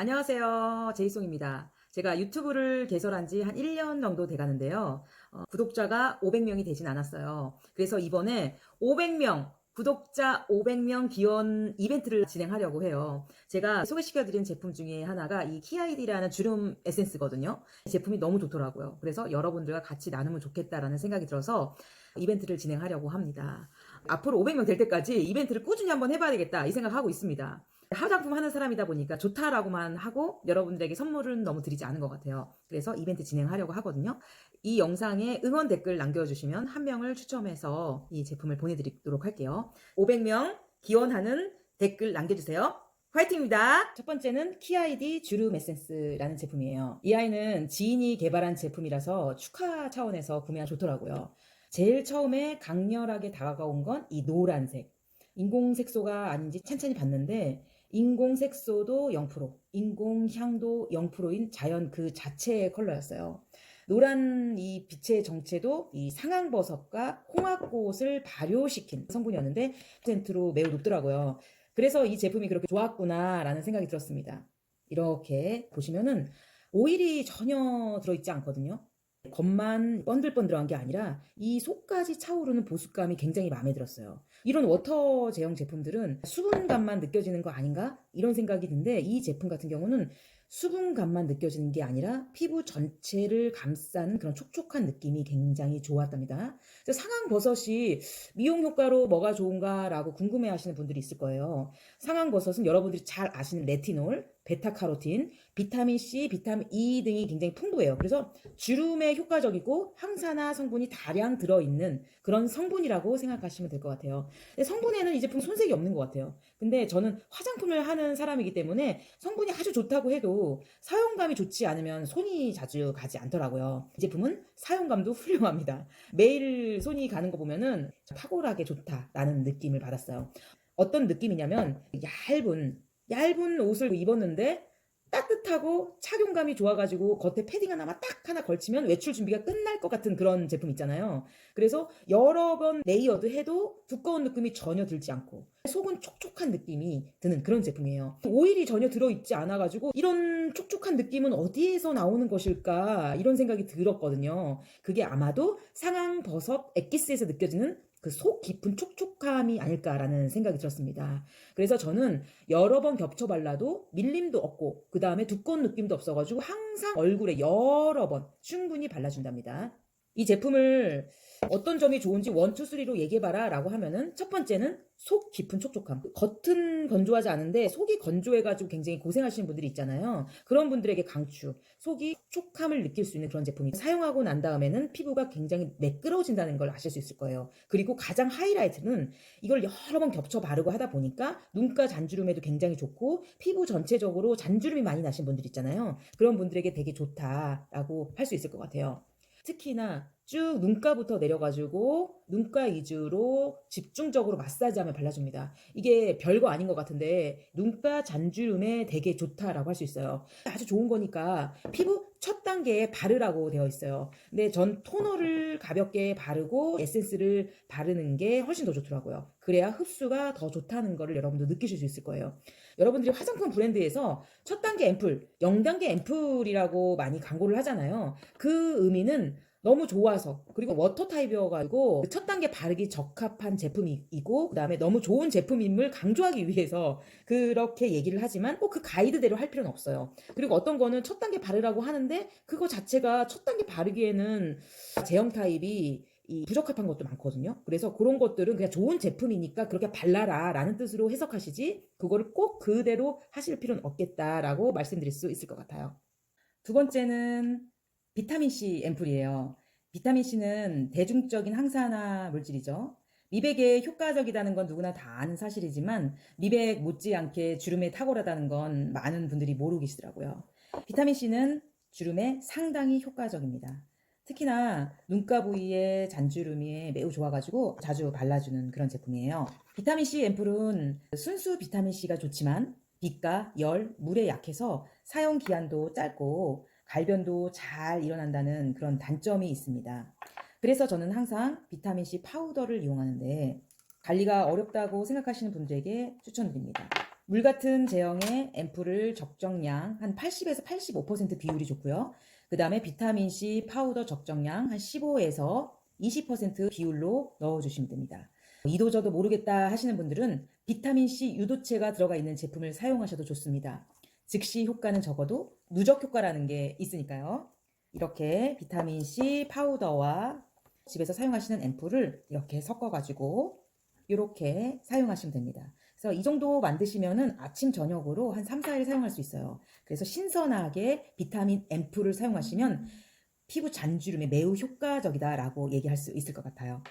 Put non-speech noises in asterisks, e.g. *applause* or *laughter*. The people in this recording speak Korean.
안녕하세요. 제이송입니다. 제가 유튜브를 개설한 지 한 1년 정도 돼 가는데요. 어, 구독자가 500명이 되진 않았어요. 그래서 이번에 500명, 구독자 500명 기원 이벤트를 진행하려고 해요. 제가 소개시켜드린 제품 중에 하나가 이 키아이디라는 주름 에센스거든요. 이 제품이 너무 좋더라고요. 그래서 여러분들과 같이 나누면 좋겠다라는 생각이 들어서 이벤트를 진행하려고 합니다. 앞으로 500명 될 때까지 이벤트를 꾸준히 한번 해봐야 되겠다 이 생각하고 있습니다. 화장품 하는 사람이다 보니까 좋다라고만 하고 여러분들에게 선물은 너무 드리지 않은 것 같아요. 그래서 이벤트 진행하려고 하거든요. 이 영상에 응원 댓글 남겨주시면 한 명을 추첨해서 이 제품을 보내드리도록 할게요. 500명 기원하는 댓글 남겨주세요. 화이팅입니다. 첫 번째는 키아이디 주름 에센스라는 제품이에요. 이 아이는 지인이 개발한 제품이라서 축하 차원에서 구매하면 좋더라고요. 제일 처음에 강렬하게 다가온 건 이 노란색. 인공 색소가 아닌지 찬찬히 봤는데 인공색소도 0%, 인공향도 0%인 자연 그 자체의 컬러였어요. 노란 이 빛의 정체도 이 상황버섯과 홍합꽃을 발효시킨 성분이었는데 퍼센트로 매우 높더라고요. 그래서 이 제품이 그렇게 좋았구나라는 생각이 들었습니다. 이렇게 보시면은 오일이 전혀 들어있지 않거든요. 겉만 번들번들한 게 아니라 이 속까지 차오르는 보습감이 굉장히 마음에 들었어요. 이런 워터 제형 제품들은 수분감만 느껴지는 거 아닌가? 이런 생각이 드는데 이 제품 같은 경우는 수분감만 느껴지는 게 아니라 피부 전체를 감싸는 그런 촉촉한 느낌이 굉장히 좋았답니다. 상황 버섯이 미용 효과로 뭐가 좋은가라고 궁금해 하시는 분들이 있을 거예요. 상황 버섯은 여러분들이 잘 아시는 레티놀, 베타카로틴, 비타민C, 비타민 E 등이 굉장히 풍부해요. 그래서 주름에 효과적이고 항산화 성분이 다량 들어있는 그런 성분이라고 생각하시면 될 것 같아요. 성분에는 이 제품 손색이 없는 것 같아요. 근데 저는 화장품을 하는 사람이기 때문에 성분이 아주 좋다고 해도 사용감이 좋지 않으면 손이 자주 가지 않더라고요. 이 제품은 사용감도 *laughs* 훌륭합니다. 매일 손이 가는 거 보면은 탁월하게 좋다라는 느낌을 받았어요. 어떤 느낌이냐면 얇은 얇은 옷을 입었는데 따뜻하고 착용감이 좋아가지고 겉에 패딩 하나만 딱 하나 걸치면 외출 준비가 끝날 것 같은 그런 제품 있잖아요. 그래서 여러 번 레이어드 해도 두꺼운 느낌이 전혀 들지 않고 속은 촉촉한 느낌이 드는 그런 제품이에요. 오일이 전혀 들어있지 않아가지고 이런 촉촉한 느낌은 어디에서 나오는 것일까 이런 생각이 들었거든요. 그게 아마도 상황 버섯 엑기스에서 느껴지는 그 속 깊은 촉촉함이 아닐까라는 생각이 들었습니다. 그래서 저는 여러 번 겹쳐 발라도 밀림도 없고 그 다음에 두꺼운 느낌도 없어가지고 항상 얼굴에 여러 번 충분히 발라준답니다. 이 제품을 어떤 점이 좋은지 원투 쓰리로 얘기해봐라 라고 하면은 첫 번째는 속 깊은 촉촉함. 겉은 건조하지 않은데 속이 건조해가지고 굉장히 고생하시는 분들이 있잖아요. 그런 분들에게 강추. 속이 촉촉함을 느낄 수 있는 그런 제품이 사용하고 난 다음에는 피부가 굉장히 매끄러워진다는 걸 아실 수 있을 거예요. 그리고 가장 하이라이트는 이걸 여러 번 겹쳐 바르고 하다 보니까 눈가 잔주름에도 굉장히 좋고 피부 전체적으로 잔주름이 많이 나신 분들 있잖아요. 그런 분들에게 되게 좋다라고 할 수 있을 것 같아요. 특히나 쭉 눈가부터 내려가지고 눈가 위주로 집중적으로 마사지하면 발라줍니다. 이게 별거 아닌 것 같은데 눈가 잔주름에 되게 좋다라고 할 수 있어요. 아주 좋은 거니까 피부 첫 단계에 바르라고 되어 있어요. 근데 전 토너를 가볍게 바르고 에센스를 바르는 게 훨씬 더 좋더라고요. 그래야 흡수가 더 좋다는 거를 여러분도 느끼실 수 있을 거예요. 여러분들이 화장품 브랜드에서 첫 단계 앰플, 0단계 앰플이라고 많이 광고를 하잖아요. 그 의미는 너무 좋아서 그리고 워터 타입이어가지고 첫 단계 바르기 적합한 제품이고 그 다음에 너무 좋은 제품임을 강조하기 위해서 그렇게 얘기를 하지만 꼭 그 가이드대로 할 필요는 없어요. 그리고 어떤 거는 첫 단계 바르라고 하는데 그거 자체가 첫 단계 바르기에는 제형 타입이 이 부적합한 것도 많거든요. 그래서 그런 것들은 그냥 좋은 제품이니까 그렇게 발라라 라는 뜻으로 해석하시지 그거를 꼭 그대로 하실 필요는 없겠다라고 말씀드릴 수 있을 것 같아요. 두 번째는 비타민C 앰플이에요. 비타민C는 대중적인 항산화 물질이죠. 미백에 효과적이라는 건 누구나 다 아는 사실이지만 미백 못지않게 주름에 탁월하다는 건 많은 분들이 모르고 계시더라고요. 비타민C는 주름에 상당히 효과적입니다. 특히나 눈가 부위의 잔주름이 매우 좋아가지고 자주 발라주는 그런 제품이에요. 비타민C 앰플은 순수 비타민C가 좋지만 빛과 열, 물에 약해서 사용 기한도 짧고 갈변도 잘 일어난다는 그런 단점이 있습니다. 그래서 저는 항상 비타민C 파우더를 이용하는데 관리가 어렵다고 생각하시는 분들에게 추천드립니다. 물 같은 제형의 앰플을 적정량 한 80에서 85% 비율이 좋고요. 그 다음에 비타민C 파우더 적정량 한 15에서 20% 비율로 넣어주시면 됩니다. 이도저도 모르겠다 하시는 분들은 비타민C 유도체가 들어가 있는 제품을 사용하셔도 좋습니다. 즉시 효과는 적어도 누적 효과라는 게 있으니까요. 이렇게 비타민C 파우더와 집에서 사용하시는 앰플을 이렇게 섞어가지고 이렇게 사용하시면 됩니다. 그래서 이 정도 만드시면은 아침 저녁으로 한 3, 4일 사용할 수 있어요. 그래서 신선하게 비타민 앰플을 사용하시면 피부 잔주름에 매우 효과적이다라고 얘기할 수 있을 것 같아요.